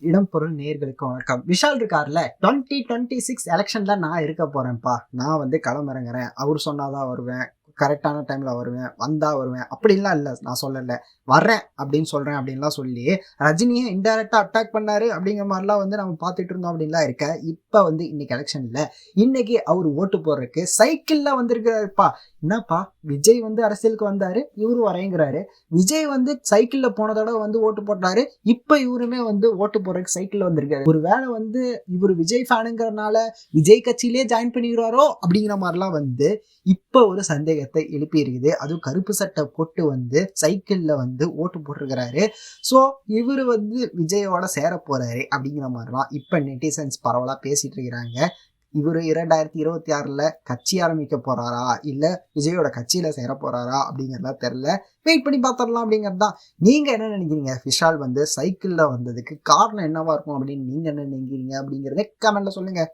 இடம்பொருள் நேர்களுக்கு வணக்கம். விஷால் இருக்கார்ல டுவெண்ட்டி டுவெண்ட்டி சிக்ஸ் எலெக்ஷன்ல நான் இருக்க போறேன்ப்பா. நான் வந்து களமிறங்குறேன். அவர் சொன்னாதான் வருவேன். கரெக்டான டைமில் வருவேன் வந்தால் வருவேன். அப்படின்லாம் இல்லை நான் சொல்லலை. வரேன் அப்படின்னு சொல்கிறேன் அப்படின்லாம் சொல்லி ரஜினியை இன்டெரக்டாக அட்டாக் பண்ணாரு அப்படிங்கிற மாதிரிலாம் வந்து நம்ம பார்த்துட்டு இருந்தோம் அப்படின்லாம் இருக்க இப்போ வந்து இன்னைக்கு எலெக்ஷனில் இன்னைக்கு அவர் ஓட்டு போடுறதுக்கு சைக்கிளில் வந்திருக்கிறாருப்பா என்னப்பா விஜய் வந்து அரசியலுக்கு வந்தார் இவரு வரைங்கிறாரு. விஜய் வந்து சைக்கிளில் போன தடவை வந்து ஓட்டு போட்டாரு இப்போ இவருமே வந்து ஓட்டு போடுறதுக்கு சைக்கிளில் வந்திருக்காரு. ஒரு வேளை வந்து இவர் விஜய் ஃபேனுங்கிறனால விஜய் கட்சியிலே ஜாயின் பண்ணிக்கிறாரோ அப்படிங்கிற மாதிரிலாம் வந்து இப்போ ஒரு சந்தேகத்தை எழுப்பி இருக்குது அதுவும் கருப்பு சட்டை போட்டு வந்து சைக்கிள்ல வந்து ஓட்டு போட்டிருக்கிறாரு. ஸோ இவர் வந்து விஜயோட சேர போறாரு அப்படிங்கிற மாதிரிலாம் இப்போ நெட்டிசன்ஸ் பரவலா பேசிட்டு இருக்கிறாங்க. இவர் இரண்டாயிரத்தி இருபத்தி ஆறுல கட்சி ஆரம்பிக்க போறாரா? இல்லை விஜயோட கட்சியில சேர போறாரா? அப்படிங்கிறதா தெரியல. வெயிட் பண்ணி பார்த்துடலாம் அப்படிங்கிறது தான். நீங்க என்ன நினைக்கிறீங்க? விஷால் வந்து சைக்கிள்ல வந்ததுக்கு காரணம் என்னவா இருக்கும் அப்படின்னு நீங்க என்ன நினைக்கிறீங்க அப்படிங்கிறத கமெண்ட்டில் சொல்லுங்க.